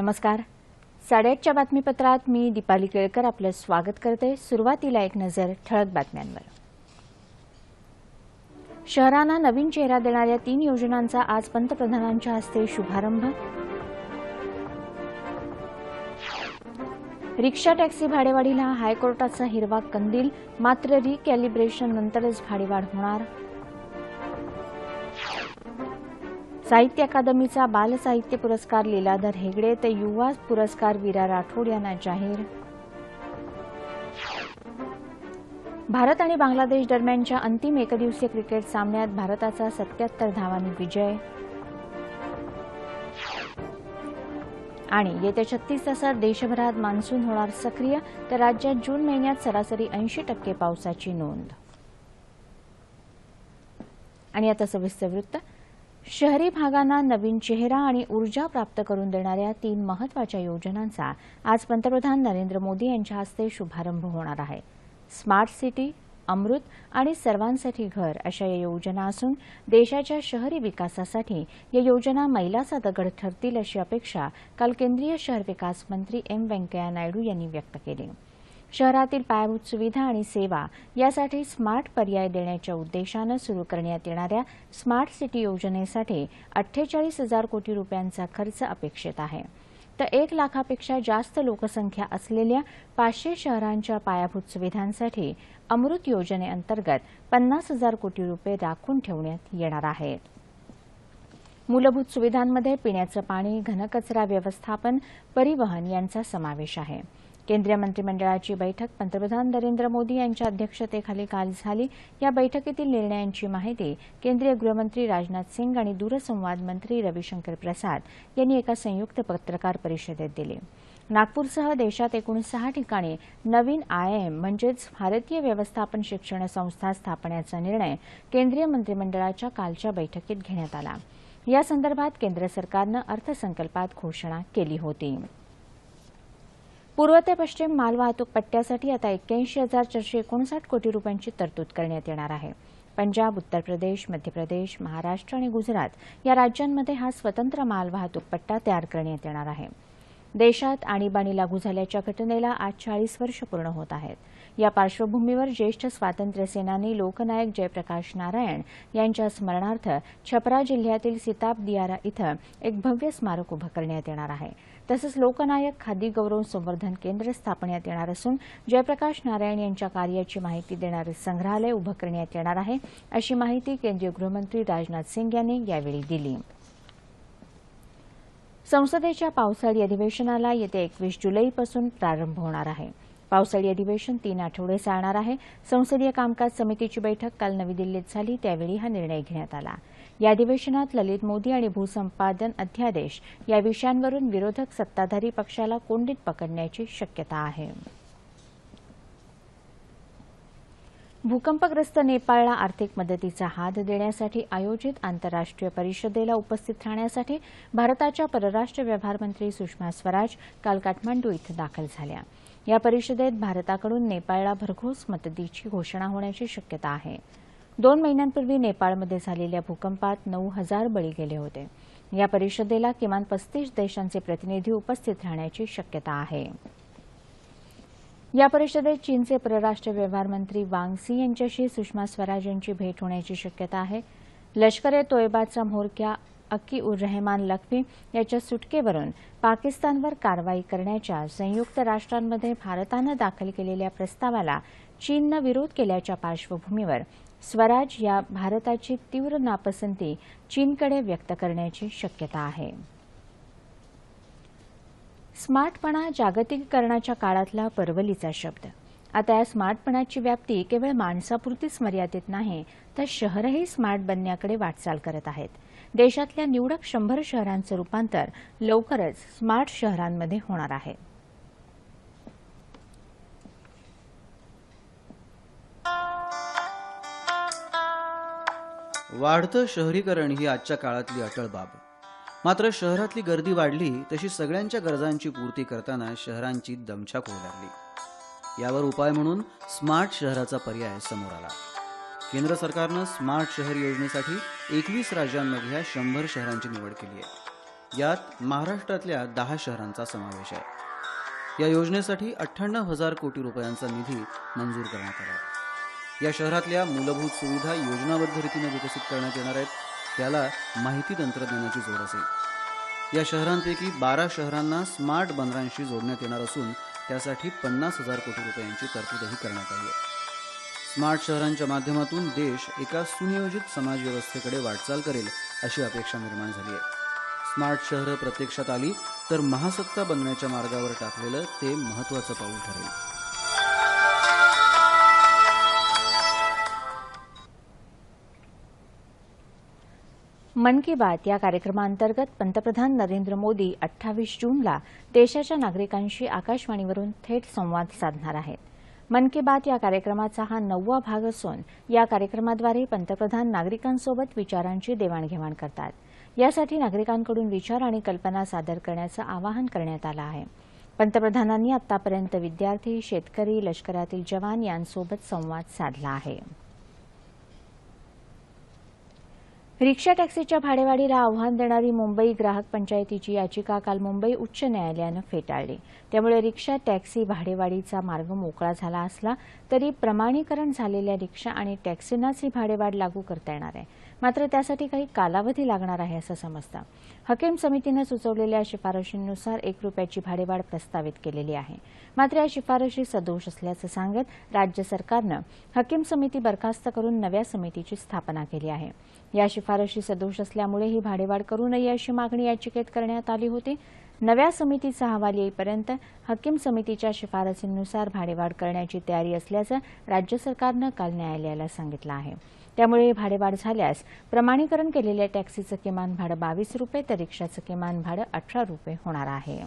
नमस्कार. साडेआठच्या बातमीपत्रात मी दीपाली केळकर आपलं स्वागत करते. सुरुवातीला एक नजर ठळक बातम्यांवर. शहरांना नवीन चेहरा देणाऱ्या तीन योजनांचा आज पंतप्रधानांच्या हस्ते शुभारंभ. रिक्षा टॅक्सी भाडेवाढीला हायकोर्टाचा हिरवा कंदील मात्र रिकॅलिब्रेशन नंतरच भाडेवाढ होणार. साहित्य अकादमीचा बालसाहित्य पुरस्कार लीलाधर हेगडे तर युवा पुरस्कार वीरा राठोड यांना जाहीर. भारत आणि बांगलादेश दरम्यानच्या अंतिम एकदिवसीय क्रिकेट सामन्यात भारताचा सत्याहत्तर धावांनी विजय. आणि येत्या छत्तीस तासात देशभरात मान्सून होणार सक्रिय तर राज्यात जून महिन्यात सरासरी ऐंशी टक्के पावसाची नोंद. आणि आता सविस्तर वृत्त. शहरी भागांना नवीन चेहरा आणि ऊर्जा प्राप्त करून देणाऱ्या तीन महत्त्वाच्या योजनांचा आज पंतप्रधान नरेंद्र मोदी यांच्या हस्ते शुभारंभ होणार आहे. स्मार्ट सिटी अमृत आणि सर्वांसाठी घर अशा या योजना असून देशाच्या शहरी विकासासाठी या योजना मैलाचा दगड ठरतील अशी अपेक्षा काल केंद्रीय शहर विकास मंत्री एम व्यंकय्या नायडू यांनी व्यक्त केली. शहरातील पायाभूत सुविधा आणि सेवा यासाठी स्मार्ट पर्याय देण्याच्या उद्देशानं सुरू करण्यात येणाऱ्या स्मार्ट सिटी योजनेसाठी अठ्ठेचाळीस हजार कोटी रुपयांचा खर्च अपेक्षित आहे. तर एक लाखापेक्षा जास्त लोकसंख्या असलेल्या पाचशे शहरांच्या पायाभूत सुविधांसाठी अमृत योजनेअंतर्गत पन्नास हजार कोटी रुपये राखून ठेवण्यात येणार आहेत. मूलभूत सुविधांमध्ये पिण्याचं पाणी घनकचरा व्यवस्थापन परिवहन यांचा समावेश आहे. केंद्रीय मंत्रिमंडळाची बैठक. पंतप्रधान नरेंद्र मोदी यांच्या अध्यक्षतेखाली काल झाली. या बैठकीतील निर्णयांची माहिती केंद्रीय गृहमंत्री राजनाथ सिंग आणि दूरसंवाद मंत्री रविशंकर प्रसाद यांनी एका संयुक्त पत्रकार परिषदेत दिली. नागपूरसह देशात एकूण सहा ठिकाणी नवीन आयएम म्हणजेच भारतीय व्यवस्थापन शिक्षण संस्था स्थापण्याचा निर्णय केंद्रीय मंत्रिमंडळाच्या कालच्या बैठकीत घेण्यात आला. या संदर्भात केंद्र सरकारनं अर्थसंकल्पात घोषणा केली होती. पूर्व ते पश्चिम मालवाहतूक पट्ट्यासाठी आता एक्क्याऐंशी हजार चारशे एकोणसाठ कोटी रुपयांची तरतूद करण्यात येणार आहे. पंजाब उत्तर प्रदेश मध्य प्रदेश महाराष्ट्र आणि गुजरात या राज्यांमध्ये हा स्वतंत्र मालवाहतूक पट्टा तयार करण्यात येणार आहे. देशात आणीबाणी लागू झाल्याच्या घटनेला आज चाळीस वर्ष पूर्ण होत आहेत. या पार्श्वभूमीवर ज्येष्ठ स्वातंत्र्यसेनानी लोकनायक जयप्रकाश नारायण यांच्या स्मरणार्थ छपरा जिल्ह्यातील सिताब दियारा इथं एक भव्य स्मारक उभं करण्यात येणार आहे. तसंच लोकनायक खादी गौरव संवर्धन केंद्र स्थापण्यात येणार असून जयप्रकाश नारायण यांच्या कार्याची माहिती देणारे संग्रहालय उभं करण्यात येणार आहे अशी माहिती केंद्रीय गृहमंत्री राजनाथ सिंग यांनी यावेळी दिली. संसदेच्या पावसाळी अधिवेशनाला येत्या एकवीस जुलैपासून प्रारंभ होणार आहे. पावसाळी अधिवेशन तीन आठवडे चालणार आहे. संसदीय कामकाज समितीची बैठक काल नवी दिल्लीत झाली. त्यावेळी हा निर्णय घेण्यात आला. या अधिवेशनात ललित मोदी आणि भूसंपादन अध्यादेश या विषयांवरून विरोधक सत्ताधारी पक्षाला कोंडीत पकडण्याची शक्यता आहे. भूकंपग्रस्त नेपाळला आर्थिक मदतीचा हात देण्यासाठी आयोजित आंतरराष्ट्रीय परिषदेला उपस्थित राहण्यासाठी भारताच्या परराष्ट्र व्यवहार मंत्री सुषमा स्वराज काल काठमांडू इथं दाखल झाल्या. या परिषदेत भारताकडून नेपाळला भरघोस मदतीची घोषणा होण्याची शक्यता आहे. दोन महिन्यांपूर्वी नेपाळमध्ये झालेल्या भूकंपात नऊ हजार बळी गेले होते. या परिषदेला किमान पस्तीस देशांचे प्रतिनिधी उपस्थित राहण्याची शक्यता आहे. या परिषदेत चीनचे परराष्ट्र व्यवहार मंत्री वांग सी यांच्याशी सुषमा स्वराज यांची भेट होण्याची शक्यता आहे. लष्कर ए तोयबाचा म्होरक्या अक्की उर रहमान लखवी याच्या सुटकेवरून पाकिस्तानवर कारवाई करण्याच्या संयुक्त राष्ट्रांमध्ये भारतानं दाखल केलेल्या प्रस्तावाला चीननं विरोध केल्याच्या पार्श्वभूमीवर स्वराज या भारताची तीव्र नापसंती चीनकडे व्यक्त करण्याची शक्यता आहे. स्मार्टपणा जागतिकीकरणाच्या काळातला परवलीचा शब्द. आता या स्मार्टपणाची व्याप्ती केवळ माणसापुरतीच मर्यादित नाही आता शहरही स्मार्ट बनण्याकडे वाटचाल करत आहेत. देशातल्या निवडक शंभर शहरांचं रूपांतर लवकरच स्मार्ट शहरांमध्ये होणार आहे. वाढतं शहरीकरण ही आजच्या काळातली अटळ बाब. मात्र शहरातली गर्दी वाढली तशी सगळ्यांच्या गरजांची पूर्ती करताना शहरांची दमछाक होऊ लागली. यावर उपाय म्हणून स्मार्ट शहराचा पर्याय समोर आला. केंद्र सरकारनं स्मार्ट शहर योजनेसाठी एकवीस राज्यांमधल्या शंभर शहरांची निवड केली आहे. यात महाराष्ट्रातल्या दहा शहरांचा समावेश आहे. या योजनेसाठी अठ्ठ्याण्णव हजार कोटी रुपयांचा निधी मंजूर करण्यात आला आहे. या शहरातल्या मूलभूत सुविधा योजनाबद्ध रीतीने विकसित करण्यात येणार आहेत त्याला माहिती तंत्रज्ञानाची जोड असेल. या शहरांपैकी बारा शहरांना स्मार्ट बंदरांशी जोडण्यात येणार असून त्यासाठी पन्नास हजार कोटी रुपयांची तरतूदही करण्यात आली आहे. स्मार्ट शहरांच्या माध्यमातून देश एका सुनियोजित समाज व्यवस्थेकडे वाटचाल करेल अशी अपेक्षा निर्माण झाली आहे. स्मार्ट शहरं प्रत्यक्षात आली तर महासत्ता बनण्याच्या मार्गावर टाकलेलं ते महत्त्वाचं पाऊल ठरेल. मन की बात या कार्यक्रमाअंतर्गत पंतप्रधान नरेंद्र मोदी अठ्ठावीस जूनला देशाच्या नागरिकांशी आकाशवाणीवरून थेट संवाद साधणार आहेत. मन की बात या कार्यक्रमाचा हा नववा भाग असून या कार्यक्रमाद्वारे पंतप्रधान नागरिकांसोबत विचारांची देवाणघेवाण करतात. यासाठी नागरिकांकडून विचार आणि कल्पना सादर करण्याचं आवाहन करण्यात आलं आहे. पंतप्रधानांनी आतापर्यंत विद्यार्थी शेतकरी लष्करातील जवान यांसोबत संवाद साधला आहे. रिक्षा टॅक्सीच्या भाडेवाढीला आव्हान देणारी मुंबई ग्राहक पंचायतीची याचिका काल मुंबई उच्च न्यायालयानं फेटाळली. त्यामुळे रिक्षा टॅक्सी भाडेवाढीचा मार्ग मोकळा झाला असला तरी प्रमाणीकरण झालेल्या रिक्षा आणि टॅक्सींनाच ही भाडेवाढ लागू करता येणार आहे. मात्र त्यासाठी काही कालावधी लागणार आहे असं समजतं. हकीम समितीनं सुचवलेल्या शिफारशींनुसार एक रुपयाची भाडेवाढ प्रस्तावित केलेली आहे. मात्र या शिफारशी सदोष असल्याचं सांगत राज्य सरकारनं हकीम समिती बरखास्त करून नव्या समितीची स्थापना केली आहे. या शिफारशी सदोष असल्यामुळे ही भाडेवाढ करू नये अशी मागणी याचिकेत करण्यात आली होती. नव्या समितीचा अहवाल येईपर्यंत हकीम समितीच्या शिफारसींनुसार भाडेवाढ करण्याची तयारी असल्याचं राज्य सरकारनं काल न्यायालयाला सांगितलं आहे. त्यामुळे भाडेवाढ झाल्यास प्रमाणीकरण केलेल्या टॅक्सीचं किमान भाडं बावीस रुपये तर रिक्षाचं किमान भाडं अठरा रुपये होणार आहे.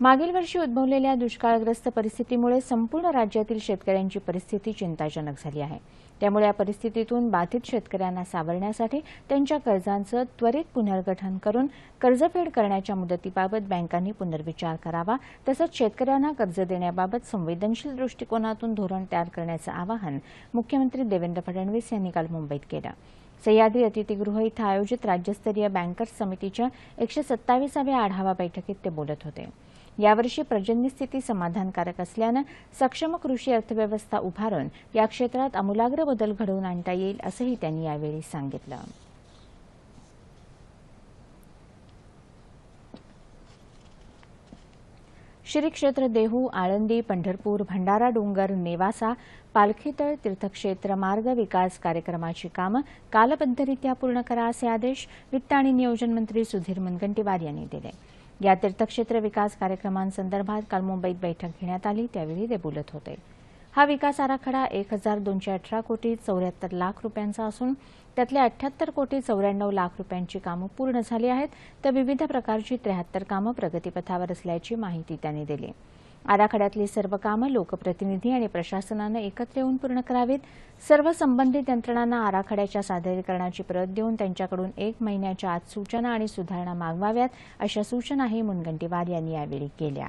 मागील वर्षी उद्भवलेल्या दुष्काळग्रस्त परिस्थितीमुळे संपूर्ण राज्यातील शेतकऱ्यांची परिस्थिती चिंताजनक झाली आहे. त्यामुळे या परिस्थितीतून बाधित शेतकऱ्यांना सावरण्यासाठी त्यांच्या कर्जांचं त्वरित पुनर्गठन करून कर्जफेड करण्याच्या मुदतीबाबत बँकांनी पुनर्विचार करावा तसंच शेतकऱ्यांना कर्ज देण्याबाबत संवेदनशील दृष्टिकोनातून धोरण तयार करण्याचं आवाहन मुख्यमंत्री देवेंद्र फडणवीस यांनी काल मुंबईत केलं. सह्याद्री अतिथीगृह इथं आयोजित राज्यस्तरीय बँकर्स समितीच्या एकशे सत्तावीसाव्या आढावा बैठकीत ते बोलत होते. यावर्षी पर्जन्यस्थिती समाधानकारक असल्यानं सक्षम कृषी अर्थव्यवस्था उभारून या क्षेत्रात आमूलाग्र बदल घडवून आणता येईल असंही त्यांनी यावेळी सांगितलं. श्री क्षेत्र देहू आळंदी पंढरपूर भंडारा डोंगर नेवासा पालखीतळ तीर्थक्षेत्र मार्ग विकास कार्यक्रमाची कामं कालबद्धरित्या पूर्ण करा असे आदेश वित्त आणि नियोजन मंत्री सुधीर मुनगंटीवार यांनी दिले. या तीर्थक्षेत्र विकास कार्यक्रमांसंदर्भात काल मुंबईत बैठक घेण्यात आली. त्यावेळी ते बोलत होते. हा विकास आराखडा एक हजार दोनशे अठरा कोटी चौऱ्याहत्तर लाख रुपयांचा असून त्यातल्या अठ्याहत्तर कोटी चौऱ्याण्णव लाख रुपयांची कामं पूर्ण झाली आहेत. तर विविध प्रकारची त्र्याहत्तर कामं प्रगतीपथावर असल्याची माहिती त्यांनी दिली. आराखड्यातली सर्व कामं लोकप्रतिनिधी आणि प्रशासनानं एकत्र येऊन पूर्ण करावीत. सर्व संबंधित यंत्रणांना आराखड्याच्या सादरीकरणाची प्रत देऊन त्यांच्याकडून एक महिन्याच्या आत सूचना आणि सुधारणा मागवाव्यात अशा सूचनाही मुनगंटीवार यांनी यावेळी केल्या.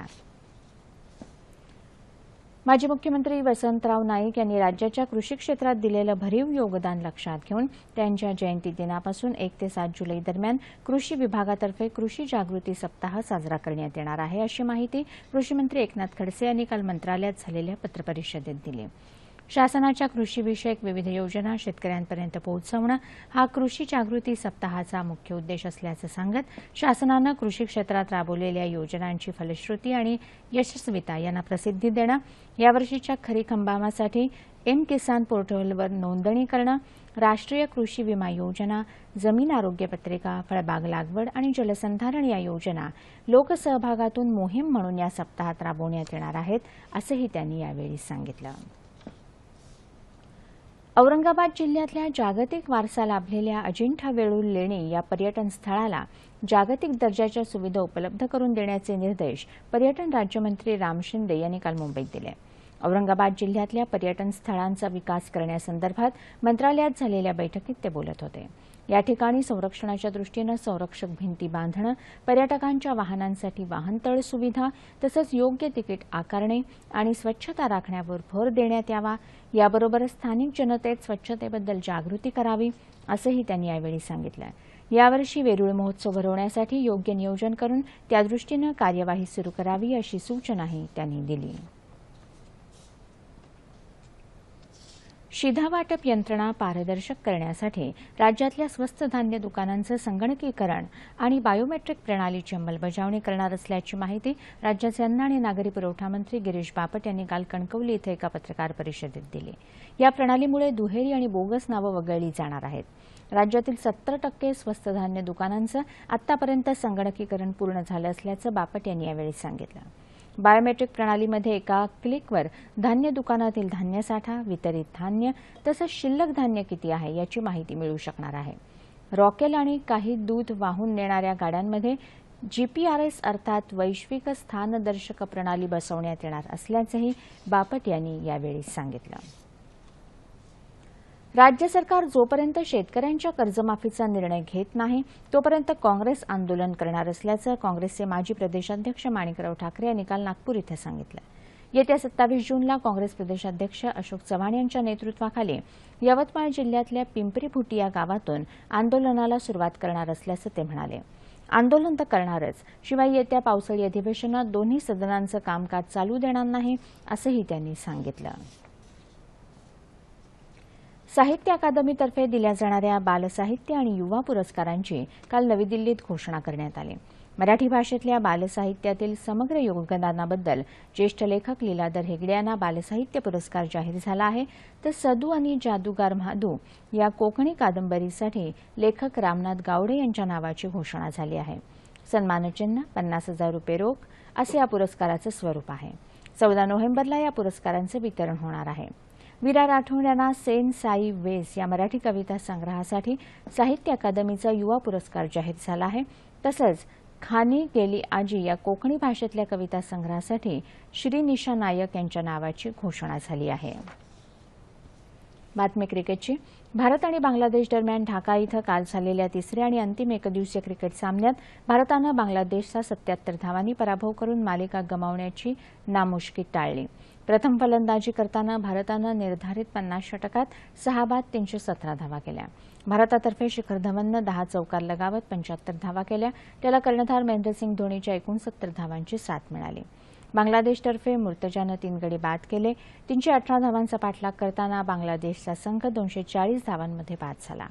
माजी मुख्यमंत्री वसंतराव नाईक यांनी राज्याच्या कृषी क्षेत्रात दिलेलं भरीव योगदान लक्षात घेऊन त्यांच्या जयंती दिनापासून एक ते सात जुलै दरम्यान कृषी विभागातर्फे कृषी जागृती सप्ताह साजरा करण्यात येणार आहे अशी माहिती कृषीमंत्री एकनाथ खडसे यांनी काल मंत्रालयात झालेल्या पत्रपरिषदेत दिली. शासनाच्या कृषीविषयक विविध योजना शेतकऱ्यांपर्यंत पोहोचवणं हा कृषी जागृती सप्ताहाचा मुख्य उद्देश असल्याचं सांगत शासनानं कृषी क्षेत्रात राबवलेल्या योजनांची फलश्रुती आणि यशस्विता यांना प्रसिद्धी देणं यावर्षीच्या खरीप हंगामासाठी एम किसान पोर्टलवर नोंदणी करणं राष्ट्रीय कृषी विमा योजना जमीन आरोग्य पत्रिका फळबाग लागवड आणि जलसंधारण या योजना लोकसहभागातून मोहीम म्हणून या सप्ताहात राबवण्यात येणार आहेत असंही त्यांनी यावेळी सांगितलं. औरंगाबाद जिल्ह्यातल्या जागतिक वारसा लाभलेल्या अजिंठा वेळूर लेणी या पर्यटन स्थळाला जागतिक दर्जाच्या सुविधा उपलब्ध करून देण्याचे निर्देश पर्यटन राज्यमंत्री राम शिंदे यांनी काल मुंबईत दिले. औरंगाबाद जिल्ह्यातल्या पर्यटन स्थळांचा विकास करण्यासंदर्भात मंत्रालयात झालेल्या बैठकीत ते बोलत होते. या ठिकाणी संरक्षणाच्या दृष्टीनं संरक्षक भिंती बांधणं पर्यटकांच्या वाहनांसाठी वाहनतळ सुविधा तसंच योग्य तिकीट आकारणे आणि स्वच्छता राखण्यावर भर देण्यात यावा. याबरोबरच स्थानिक जनतेत स्वच्छतेबद्दल जागृती करावी असंही त्यांनी यावेळी सांगितलं. यावर्षी वेरूळ महोत्सव भरवण्यासाठी योग्य नियोजन करून त्यादृष्टीनं कार्यवाही सुरू करावी अशी सूचनाही त्यांनी दिली. शिधावाटप यंत्रणा पारदर्शक करण्यासाठी राज्यातल्या स्वस्त धान्य दुकानांचं संगणकीकरण आणि बायोमेट्रिक प्रणालीची अंमलबजावणी करणार असल्याची माहिती राज्याचे अन्न आणि नागरी पुरवठा मंत्री गिरीश बापट यांनी काल कणकवली इथं एका पत्रकार परिषदेत दिली. या प्रणालीमुळे दुहेरी आणि बोगस नावं वगळली जाणार आहेत. राज्यातील सत्तर टक्के स्वस्त धान्य दुकानांचं आतापर्यंत संगणकीकरण पूर्ण झालं असल्याचं बापट यांनी यावेळी सांगितलं. बायोमेट्रिक प्रणालीमध्ये एका क्लिकवर धान्य दुकानातील धान्य साठा वितरित धान्य तसंच शिल्लक धान्य किती आहे याची माहिती मिळू शकणार आहे. रॉकेल आणि काही दूध वाहून नेणाऱ्या गाड्यांमध्ये जीपीआरएस अर्थात वैश्विक स्थानदर्शक प्रणाली बसवण्यात येणार असल्याचंही बापट यांनी यावेळी सांगितलं. राज्य सरकार जोपर्यंत शेतकऱ्यांच्या कर्जमाफीचा निर्णय घेत नाही तोपर्यंत काँग्रेस आंदोलन करणार असल्याचं काँग्रेसचे माजी प्रदेशाध्यक्ष माणिकराव ठाकरे यांनी काल नागपूर इथं सांगितलं. येत्या सत्तावीस जूनला काँग्रेस प्रदेशाध्यक्ष अशोक चव्हाण यांच्या नेतृत्वाखाली यवतमाळ जिल्ह्यातल्या पिंपरी या गावातून आंदोलनाला सुरुवात करणार असल्याचं ते म्हणाले. आंदोलन तर करणारच शिवाय येत्या पावसाळी अधिवेशनात दोन्ही सदनांचं कामकाज चालू देणार नाही असंही त्यांनी सांगितलं. साहित्य अकादमीतर्फे दिल्या जाणाऱ्या बालसाहित्य आणि युवा पुरस्कारांची काल नवी दिल्लीत घोषणा करण्यात आली. मराठी भाषेतल्या बालसाहित्यातील समग्र योगदानाबद्दल ज्येष्ठ लेखक लीलाधर हेगडे यांना बालसाहित्य पुरस्कार जाहीर झाला आहे तर सदू आणि जादूगार महादू या कोकणी कादंबरीसाठी लेखक रामनाथ गावडे यांच्या नावाची घोषणा झाली आहे. सन्मानचिन्ह पन्नास हजार रुपये रोख असे या पुरस्काराचं स्वरूप आहे. चौदा नोव्हेंबरला या पुरस्कारांचं वितरण होणार आहे. विरा राठोड यांना सेन साई वेस या मराठी कविता संग्रहासाठी साहित्य अकादमीचा युवा पुरस्कार जाहीर झाला आहे. तसंच खानी गेली आजी या कोकणी भाषेतल्या कविता संग्रहासाठी श्री निशा नायक यांच्या नावाची घोषणा झाली आहे. बातमी क्रिकेटची. भारत आणि बांगलादेश दरम्यान ढाका इथं काल झालेल्या तिसऱ्या आणि अंतिम एकदिवसीय क्रिकेट सामन्यात भारतानं बांगलादेशचा सत्याहत्तर धावांनी पराभव करून मालिका गमावण्याची नामुष्की टाळली. प्रथम फलंदाजी करताना भारतानं निर्धारित पन्नास षटकात सहा बाद तीनशे सतरा धावा केल्या. भारतातर्फे शिखर धवननं दहा चौकार लगावत पंच्याहत्तर धावा केल्या. त्याला कर्णधार महेंद्रसिंग धोनीच्या एकोणसत्तर धावांची साथ मिळाली. बांगलादेशतर्फे मुर्तजानं तीन गडी बाद केले. तीनशे अठरा धावांचा पाठलाग करताना बांगलादेशचा संघ दोनशे चाळीस धावांमध्ये बाद झाला.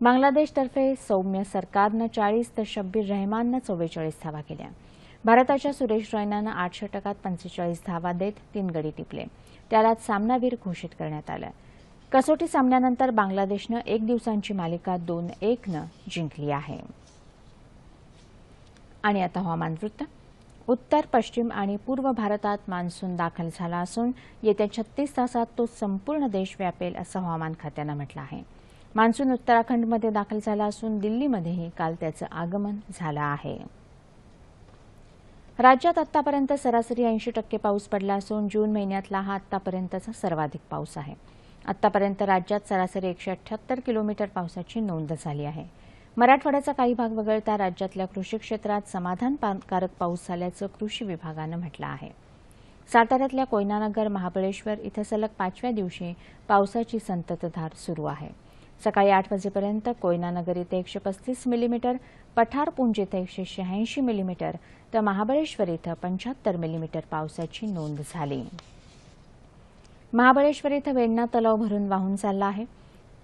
बांगलादेशतर्फे सौम्य सरकारनं चाळीस तर शब्बीर रहमाननं चव्वेचाळीस धावा केल्या. भारताच्या सुरेश रैनानं आठ षटकात पंचेचाळीस धावा देत तीन गडी टिपले. त्यालाच सामनावीर घोषित करण्यात आलं. कसोटी सामन्यानंतर बांगलादेशनं एक दिवसांची मालिका दोन एकनं जिंकली आहे. आणि आता हवामान वृत्त. उत्तर पश्चिम आणि पूर्व भारतात मान्सून दाखल झाला असून येत्या छत्तीस तासात तो संपूर्ण देश व्यापेल असं हवामान खात्यानं म्हटलं आहे. मान्सून उत्तराखंडमध्ये दाखल झाला असून दिल्लीमध्येही काल त्याचं आगमन झालं आहे. राज्यात आतापर्यंत सरासरी ऐंशी टक्के पाऊस पडला असून जून महिन्यातला हा आतापर्यंतचा सर्वाधिक पाऊस आहे. आतापर्यंत राज्यात सरासरी एकशे अठ्याहत्तर किलोमीटर पावसाची नोंद झाली आहे. मराठवाड्याचा काही भाग वगळता राज्यातल्या कृषी क्षेत्रात समाधानकारक पाऊस झाल्याचं कृषी विभागानं म्हटलं आहे. साताऱ्यातल्या कोयनानगर महाबळेश्वर इथं सलग पाचव्या दिवशी पावसाची संततधार सुरू आहे. सकाळी आठ वाजेपर्यंत कोयनानगर इथं एकशे पस्तीस मिलीमीटर पठारपुंज इथं एकशे शहाऐंशी मिलीमीटर तर महाबळेश्वर इथं पंच्याहत्तर मिलीमीटर पावसाची नोंद झाली. महाबळेश्वर इथं वेण्णा तलाव भरून वाहून चालला आहे.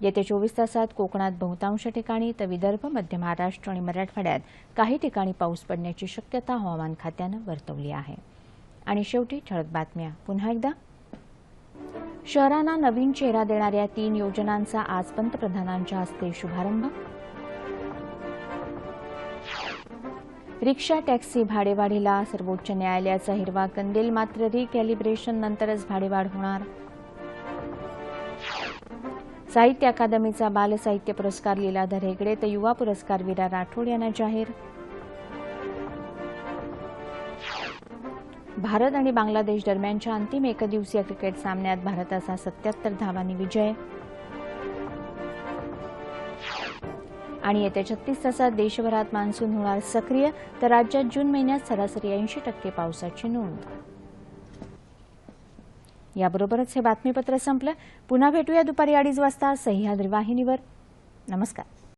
येत्या चोवीस तासात कोकणात बहुतांश ठिकाणी तर विदर्भ मध्य महाराष्ट्र आणि मराठवाड्यात काही ठिकाणी पाऊस पडण्याची शक्यता हवामान खात्यानं वर्तवली आहे. आणि शेवटी ठळक बातम्या. पुन्हा एकदा. शहरांना नवीन चेहरा देणाऱ्या तीन योजनांचा आज पंतप्रधानांच्या हस्ते शुभारंभ. रिक्षा टॅक्सी भाडेवाढीला सर्वोच्च न्यायालयाचा हिरवा कंदील मात्र रिकॅलिब्रेशन नंतरच भाडेवाढ होणार. साहित्य अकादमीचा बालसाहित्य पुरस्कार लीलाधर हेगडे तर युवा पुरस्कार विरा राठोड यांना जाहीर. भारत आणि बांगलादेश दरम्यानच्या अंतिम एकदिवसीय क्रिकेट सामन्यात भारताचा सत्याहत्तर धावांनी विजय. आणि येत्या छत्तीस तासात देशभरात मान्सून होणार सक्रिय तर राज्यात जून महिन्यात सरासरी ऐंशी टक्के पावसाची नोंद. याबरोबरच हे बातमीपत्र संपलं. पुन्हा भेटूया दुपारी अडीच वाजता सह्याद्री वाहिनीवर. नमस्कार.